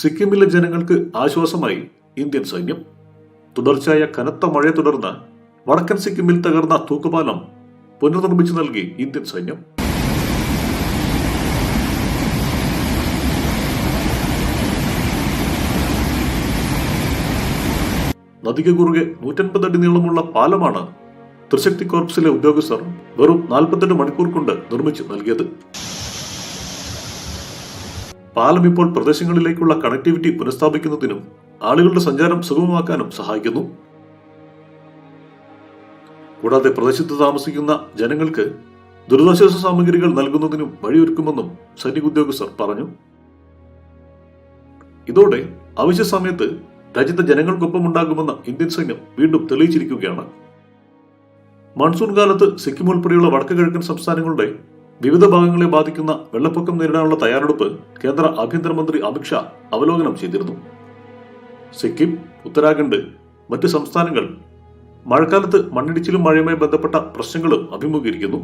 സിക്കിമിലെ ജനങ്ങൾക്ക് ആശ്വാസമായി ഇന്ത്യൻ സൈന്യം. തുടർച്ചയായ കനത്ത മഴയെ തുടർന്ന് വടക്കൻ സിക്കിമിൽ തകർന്ന തൂക്കുപാലം പുനർനിർമ്മിച്ചു നൽകി ഇന്ത്യൻ സൈന്യം. നദിക്ക് കുറുകെ നൂറ്റൻപത് അടി നീളമുള്ള പാലമാണ് ത്രിശക്തി കോർപ്സിലെ ഉദ്യോഗസ്ഥർ വെറും നാൽപ്പത്തെട്ട് മണിക്കൂർ കൊണ്ട് നിർമ്മിച്ചു നൽകിയത്. പാലം ഇപ്പോൾ പ്രദേശങ്ങളിലേക്കുള്ള കണക്ടിവിറ്റി പുനഃസ്ഥാപിക്കുന്നതിനും ആളുകളുടെ സഞ്ചാരം സുഗമമാക്കാനും സഹായിക്കുന്നു. കൂടാതെ പ്രദേശത്ത് താമസിക്കുന്ന ജനങ്ങൾക്ക് ദുരിതാശ്വാസ സാമഗ്രികൾ നൽകുന്നതിനും വഴിയൊരുക്കുമെന്നും സൈനിക ഉദ്യോഗസ്ഥർ പറഞ്ഞു. ഇതോടെ അവശ്യ സമയത്ത് രാജ്യത്തെ ജനങ്ങൾക്കൊപ്പം ഉണ്ടാകുമെന്ന് ഇന്ത്യൻ സൈന്യം വീണ്ടും തെളിയിച്ചിരിക്കുകയാണ്. മൺസൂൺ കാലത്ത് സിക്കിം ഉൾപ്പെടെയുള്ള വടക്കു കിഴക്കൻ സംസ്ഥാനങ്ങളുടെ വിവിധ ഭാഗങ്ങളെ ബാധിക്കുന്ന വെള്ളപ്പൊക്കം നേരിടാനുള്ള തയ്യാറെടുപ്പ് കേന്ദ്ര ആഭ്യന്തരമന്ത്രി അമിത്ഷാ അവലോകനം ചെയ്തിരുന്നു. സിക്കിം ഉത്തരാഖണ്ഡ് മറ്റ് സംസ്ഥാനങ്ങൾ മഴക്കാലത്ത് മണ്ണിടിച്ചിലും മഴയുമായി ബന്ധപ്പെട്ട പ്രശ്നങ്ങളും അഭിമുഖീകരിക്കുന്നു.